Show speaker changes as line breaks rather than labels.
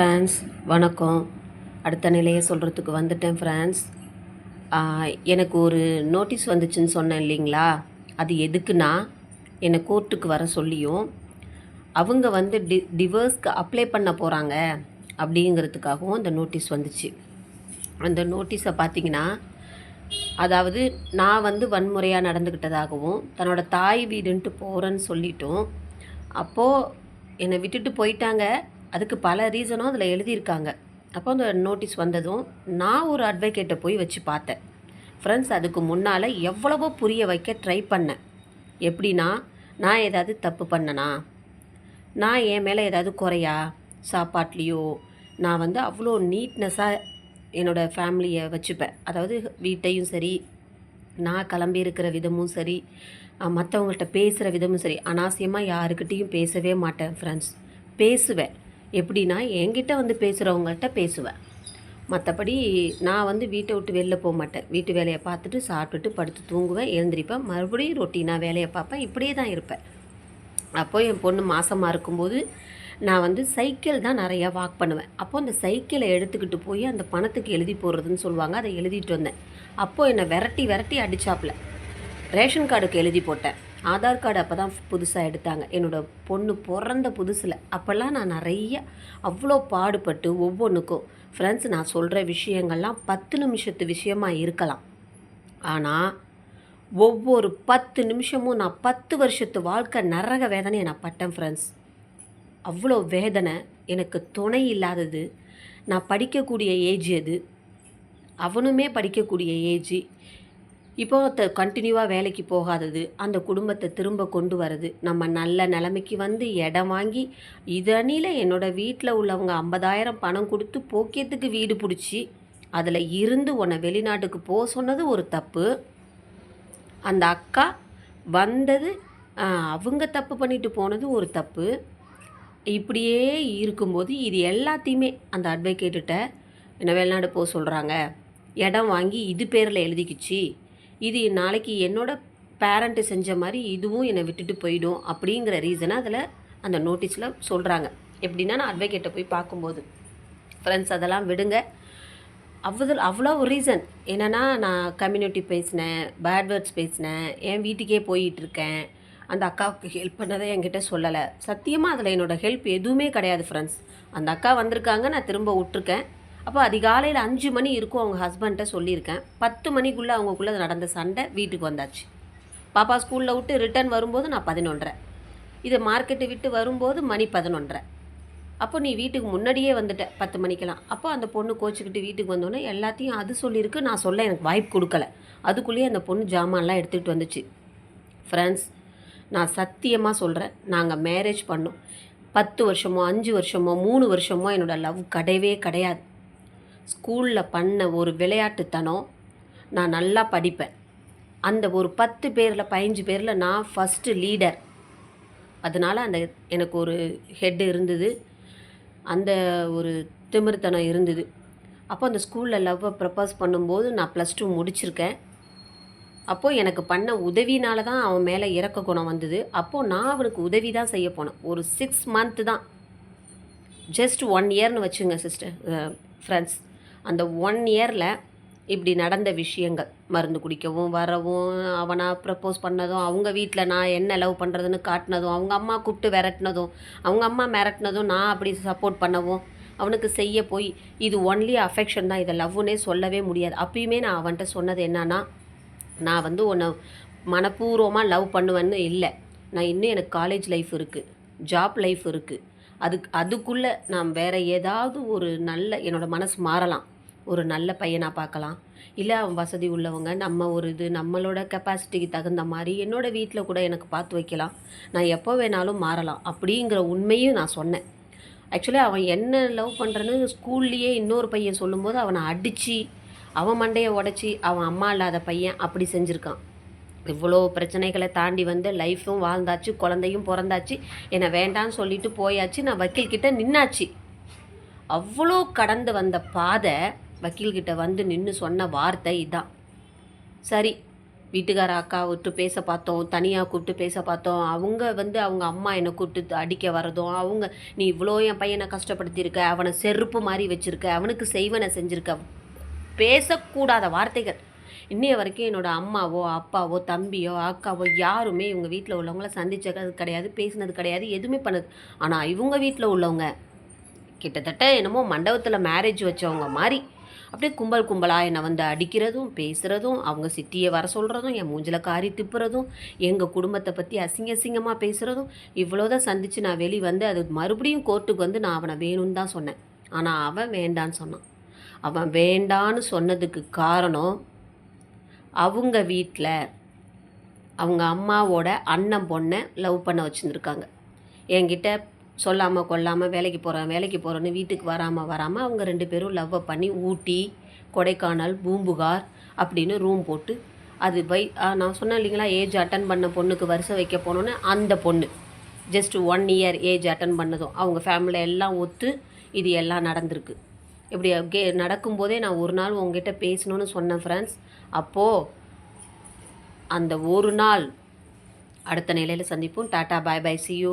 France வணக்கம். அடுத்த நிலையை சொல்கிறதுக்கு வந்துட்டேன் ஃப்ரான்ஸ் எனக்கு ஒரு நோட்டீஸ் வந்துச்சுன்னு சொன்னேன் இல்லைங்களா? அது எதுக்குன்னா என்னை கோர்ட்டுக்கு வர சொல்லியும் அவங்க வந்து டி டிவர்ஸ்க்கு அப்ளை பண்ண போகிறாங்க அப்படிங்கிறதுக்காகவும் அந்த நோட்டீஸ் வந்துச்சு. அந்த நோட்டீஸை பார்த்தீங்கன்னா அதாவது நான் வந்து வன்முறையாக நடந்துக்கிட்டதாகவும் தன்னோட தாய் வீடுன்ட்டு போகிறேன்னு சொல்லிட்டோம் அப்போது என்னை விட்டுட்டு போயிட்டாங்க. அதுக்கு பல ரீசனும் அதில் எழுதியிருக்காங்க. அப்போ அந்த நோட்டீஸ் வந்ததும் நான் ஒரு அட்வொகேட்டை போய் வச்சு பார்த்தேன். ஃப்ரெண்ட்ஸ் அதுக்கு முன்னால் எவ்வளவோ புரிய வைக்க ட்ரை பண்ணேன். எப்படின்னா நான் ஏதாவது தப்பு பண்ணனா? நான் என் மேலே ஏதாவது குறையா? சாப்பாட்லேயோ நான் வந்து அவ்வளோ நீட்னஸாக என்னோடய ஃபேமிலியை வச்சுப்பேன். அதாவது வீட்டையும் சரி நான் கிளம்பி இருக்கிற விதமும் சரி மற்றவங்கள்ட்ட பேசுகிற விதமும் சரி அனாவசியமாக யாருக்கிட்டேயும் பேசவே மாட்டேன் ஃப்ரெண்ட்ஸ் பேசுவேன். எப்படின்னா என்கிட்ட வந்து பேசுகிறவங்கள்ட்ட பேசுவேன். மற்றபடி நான் வந்து வீட்டை விட்டு வெளில போக மாட்டேன். வீட்டு வேலையை பார்த்துட்டு சாப்பிட்டுட்டு படுத்து தூங்குவேன் எழுந்திரிப்பேன். மறுபடியும் ரொட்டீனாக வேலையை பார்ப்பேன். இப்படியே தான் இருப்பேன். அப்போது என் பொண்ணு மாசமாக இருக்கும்போது நான் வந்து சைக்கிள் தான் நிறையா வாக் பண்ணுவேன். அப்போ அந்த சைக்கிளை எடுத்துக்கிட்டு போய் அந்த பணத்துக்கு எழுதி போடுறதுன்னு சொல்லுவாங்க. அதை எழுதிட்டு வந்தேன். அப்போது என்னை விரட்டி விரட்டி அடிச்சாப்புல. ரேஷன் கார்டுக்கு எழுதி போட்டேன். ஆதார் கார்டு அப்போ தான் புதுசாக எடுத்தாங்க. என்னோடய பொண்ணு பிறந்த புதுசில். அப்போல்லாம் நான் நிறைய அவ்வளோ பாடுபட்டு ஒவ்வொன்றுக்கும் ஃப்ரெண்ட்ஸ் நான் சொல்கிற விஷயங்கள்லாம் பத்து நிமிஷத்து விஷயமாக இருக்கலாம். ஆனால் ஒவ்வொரு பத்து நிமிஷமும் நான் பத்து வருஷத்து வாழ்க்கை நரக வேதனையை நான் பட்டேன் ஃப்ரெண்ட்ஸ் அவ்வளோ வேதனை எனக்கு துணை இல்லாதது. நான் படிக்கக்கூடிய ஏஜ் அது அவனுமே படிக்கக்கூடிய ஏஜ் இப்போ கண்டினியூவாக வேலைக்கு போகாதது அந்த குடும்பத்தை திரும்ப கொண்டு வரது நம்ம நல்ல நிலைமைக்கு வந்து இடம் வாங்கி இதனில் என்னோடய வீட்டில் உள்ளவங்க ஐம்பதாயிரம் பணம் கொடுத்து போக்கியத்துக்கு வீடு பிடிச்சி அதில் இருந்து உன்னை வெளிநாட்டுக்கு போக சொன்னது ஒரு தப்பு. அந்த அக்கா வந்தது அவங்க தப்பு பண்ணிட்டு போனது ஒரு தப்பு. இப்படியே இருக்கும்போது இது எல்லாத்தையுமே அந்த அட்வொகேட்டுகிட்ட என்ன வெளிநாடு போக சொல்கிறாங்க இடம் வாங்கி இது பேரில் எழுதிக்கிச்சு இது நாளைக்கு என்னோட பேரண்ட்டு செஞ்ச மாதிரி இதுவும் என்னை விட்டுட்டு போயிடும் அப்படிங்கிற ரீசனை அதில் அந்த நோட்டீஸில் சொல்கிறாங்க எப்படின்னா நான் அட்வொகேட்டை போய் பார்க்கும்போது. ஃப்ரெண்ட்ஸ் அதெல்லாம் விடுங்க. அவ்வளோ அவ்வளோ ஒரு ரீசன் என்னென்னா நான் கம்யூனிட்டி பேசினேன் பேட்வேர்ட்ஸ் பேசினேன் என் வீட்டுக்கே போயிட்டுருக்கேன் அந்த அக்காவுக்கு ஹெல்ப் பண்ணதை என்கிட்ட சொல்லலை. சத்தியமாக அதில் என்னோடய ஹெல்ப் எதுவுமே கிடையாது ஃப்ரெண்ட்ஸ் அந்த அக்கா வந்திருக்காங்க நான் திரும்ப விட்ருக்கேன் அப்போ அதிகாலையில் அஞ்சு மணி இருக்கும் அவங்க ஹஸ்பண்ட்டை சொல்லியிருக்கேன். பத்து மணிக்குள்ளே அவங்கக்குள்ளே நடந்த சண்டை வீட்டுக்கு வந்தாச்சு. பாப்பா ஸ்கூலில் விட்டு ரிட்டர்ன் வரும்போது நான் பதினொன்றரை. இது மார்க்கெட்டு விட்டு வரும்போது மணி பதினொன்றரை. அப்போ நீ வீட்டுக்கு முன்னாடியே வந்துட்ட பத்து மணிக்கெல்லாம். அப்போ அந்த பொண்ணு கோச்சிக்கிட்டு வீட்டுக்கு வந்தோடனே எல்லாத்தையும் அது சொல்லியிருக்கு நான் சொல்ல எனக்கு வாய்ப்பு கொடுக்கல. அதுக்குள்ளேயே அந்த பொண்ணு ஜாமான்லாம் எடுத்துகிட்டு வந்துச்சு. ஃப்ரெண்ட்ஸ் நான் சத்தியமாக சொல்கிறேன் நாங்கள் மேரேஜ் பண்ணோம். பத்து வருஷமோ அஞ்சு வருஷமோ மூணு வருஷமோ என்னோடய லவ் கிடையவே கிடையாது. ஸ்கூலில் பண்ண ஒரு விளையாட்டுத்தனம் நான் நல்லா படிப்பேன். அந்த ஒரு பத்து பேரில் பதினஞ்சு பேரில் நான் ஃபஸ்ட்டு லீடர் அதனால் அந்த எனக்கு ஒரு ஹெட் இருந்தது. அந்த ஒரு திமிர்த்தனம் இருந்தது. அப்போ அந்த ஸ்கூலில் லவ்வை ப்ரப்போஸ் பண்ணும்போது நான் ப்ளஸ் டூ முடிச்சிருக்கேன். அப்போது எனக்கு பண்ண உதவினால தான் அவன் மேலே இறக்க குணம் வந்தது. அப்போது நான் அவனுக்கு உதவி தான் செய்ய போனேன். ஒரு சிக்ஸ் மந்த்து தான். ஜஸ்ட் ஒன் இயர்னு வச்சுங்க சிஸ்டர் ஃப்ரெண்ட்ஸ் அந்த ஒன் இயரில் இப்படி நடந்த விஷயங்கள். மருந்து குடிக்கவும் வரவும் அவனாக ப்ரப்போஸ் பண்ணதும் அவங்க வீட்டில் நான் என்ன லவ் பண்ணுறதுன்னு காட்டினதும் அவங்க அம்மா கூப்பிட்டு விரட்டினதும் அவங்க அம்மா மிரட்டினதும் நான் அப்படி சப்போர்ட் பண்ணவும் அவனுக்கு செய்ய போய் இது ஒன்லி அஃபெக்ஷன் தான். இதை லவ்னே சொல்லவே முடியாது. அப்பயுமே நான் அவன்கிட்ட சொன்னது என்னன்னா நான் வந்து உன்னை மனப்பூர்வமாக லவ் பண்ணுவேன்னு இல்லை. நான் இன்னும் எனக்கு காலேஜ் லைஃப் இருக்குது ஜாப் லைஃப் இருக்குது அதுக்கு அதுக்குள்ளே நான் வேறு ஏதாவது ஒரு நல்ல என்னோடய மனசு மாறலாம். ஒரு நல்ல பையனாக பார்க்கலாம். இல்லை அவன் வசதி உள்ளவங்க நம்ம ஒரு இது நம்மளோட கெப்பாசிட்டிக்கு தகுந்த மாதிரி என்னோடய வீட்டில் கூட எனக்கு பார்த்து வைக்கலாம். நான் எப்போ வேணாலும் மாறலாம். அப்படிங்கிற உண்மையும் நான் சொன்னேன். ஆக்சுவலி அவன் என்ன லவ் பண்ணுறன்னு ஸ்கூல்லையே இன்னொரு பையன் சொல்லும்போது அவனை அடித்து அவன் மண்டையை உடச்சி அவன் அம்மா இல்லாத பையன் அப்படி செஞ்சுருக்கான். இவ்வளோ பிரச்சனைகளை தாண்டி வந்து லைஃப்பும் வாழ்ந்தாச்சு குழந்தையும் பிறந்தாச்சு. என்னை வேண்டான்னு சொல்லிட்டு போயாச்சு. நான் வக்கீல்கிட்ட நின்னாச்சு. அவ்வளோ கடந்து வந்த பாதை வக்கீல்கிட்ட வந்து நின்று சொன்ன வார்த்தை இதான். சரி வீட்டுக்கார அக்கா விட்டு பேச பார்த்தோம் தனியாக கூப்பிட்டு பேச பார்த்தோம். அவங்க வந்து அவங்க அம்மா என்னை கூப்பிட்டு அடிக்க வரதும் அவங்க நீ இவ்வளோ என் பையனை கஷ்டப்படுத்தியிருக்க அவனை செருப்பு மாதிரி வச்சுருக்க அவனுக்கு செய்வனை செஞ்சுருக்க. பேசக்கூடாத வார்த்தைகள். இன்னைய வரைக்கும் என்னோடய அம்மாவோ அப்பாவோ தம்பியோ அக்காவோ யாருமே இவங்க வீட்டில் உள்ளவங்கள சந்திச்சது கிடையாது பேசினது கிடையாது எதுவுமே பண்ணது. ஆனால் இவங்க வீட்டில் உள்ளவங்க கிட்டத்தட்ட என்னமோ மண்டபத்தில் மேரேஜ் வச்சவங்க மாதிரி அப்படியே கும்பல் கும்பலாக என்னை வந்து அடிக்கிறதும் பேசுகிறதும் அவங்க சித்தியை வர சொல்கிறதும் என் மூஞ்சில் காரி திப்புறதும் எங்கள் குடும்பத்தை பற்றி அசிங்க அசிங்கமாக பேசுகிறதும் இவ்வளோதான் சந்தித்து நான் வெளி வந்து அது மறுபடியும் கோர்ட்டுக்கு வந்து நான் அவனை வேணும்னு தான் சொன்னேன். ஆனால் அவன் வேண்டான்னு சொன்னான். அவன் வேண்டான்னு சொன்னதுக்கு காரணம் அவங்க வீட்டில் அவங்க அம்மாவோட அண்ணன் பொண்ணை லவ் பண்ண வச்சுருந்துருக்காங்க. என்கிட்ட சொல்லாமல் கொல்லாமல் வேலைக்கு போகிறேன் வேலைக்கு போகிறேன்னு வீட்டுக்கு வராமல் வராமல் அவங்க ரெண்டு பேரும் லவ்வை பண்ணி ஊட்டி கொடைக்கானல் பூம்புகார் அப்படின்னு ரூம் போட்டு அது பை நான் சொன்னேன் இல்லைங்களா ஏஜ் அட்டன் பண்ண பொண்ணுக்கு வருஷம் வைக்க போனோன்னு அந்த பொண்ணு. Just one year age attain பண்ணதும். அவங்க ஃபேமிலியில் எல்லாம் ஒத்து இது எல்லாம் நடந்திருக்கு. இப்படி கே நடக்கும்போதே நான் ஒரு நாள் உங்ககிட்ட பேசணும்னு சொன்னேன் ஃப்ரெண்ட்ஸ் அப்போது அந்த ஒரு நாள் அடுத்த நிலையில் சந்திப்போம். Tata bye bye see you